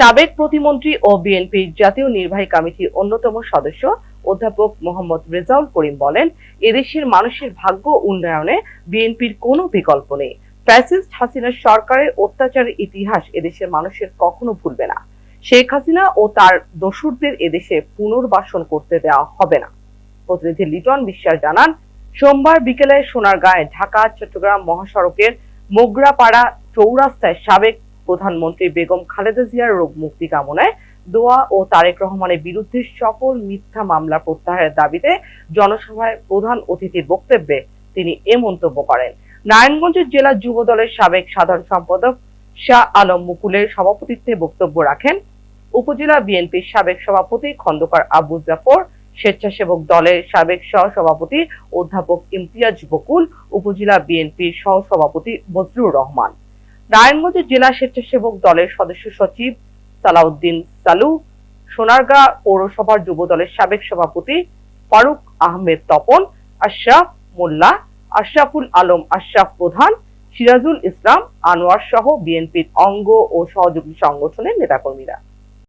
সাবেক প্রতিমন্ত্রী ও বিএনপির জাতীয় নির্বাহী কমিটির অন্যতম সদস্য অধ্যাপক মোহাম্মদ রেজাউল করিম বলেন, এদেশের মানুষের ভাগ্য উন্নয়নে বিএনপির কোনো বিকল্প নেই। ফ্যাসিস্ট হাসিনার সরকারের অত্যাচারের ইতিহাস এদেশের মানুষের কখনো ভুলবে না। শেখ হাসিনা ও তার দোসরদের এদেশে পুনর্বাসন করতে দেওয়া হবে না। প্রতিনিধি লিটন বিশ্বাস জানান, সোমবার বিকেলে সোনারগাঁয়ে ঢাকা, চট্টগ্রাম মহাসড়কের মোগরাপাড়া চৌরাস্তায় সাবেক প্রধানমন্ত্রী বেগম খালেদা জিয়ার রোগ মুক্তি কামনায় দোয়া ও তারেক রহমানের বিরুদ্ধে সকল মিথ্যা মামলা প্রত্যাহারের দাবিতে জনসভায় প্রধান অতিথির বক্তব্যে তিনি এ মন্তব্য করেন। নারায়ণগঞ্জ জেলা যুব দলের সাবেক সাধারণ সম্পাদক শাহ আলম মুকুলের সভাপতিত্বে বক্তব্য রাখেন। উপজেলা বিএনপির সাবেক সভাপতি খন্দকার আবু জাফর, স্বেচ্ছাসেবক দলের সাবেক সহ সভাপতি অধ্যাপক ইমতিয়াজ বকুল, উপজেলা বিএনপির সহ সভাপতি বজলুর রহমান। নারায়ণগঞ্জ জেলা স্বেচ্ছাসেবক দলের সদস্য সচিব সালাউদ্দিন সালু, সোনারগাঁ পৌরসভার যুব দলের সাবেক সভাপতি ফারুক আহমেদ তপন, আশরাফ মোল্লা, আশরাফুল আলম, আশরাফ প্রধান, সিরাজুল ইসলাম, আনোয়ার সহ বিএনপির অঙ্গ ও সহযোগী সংগঠনের নেতাকর্মীরা।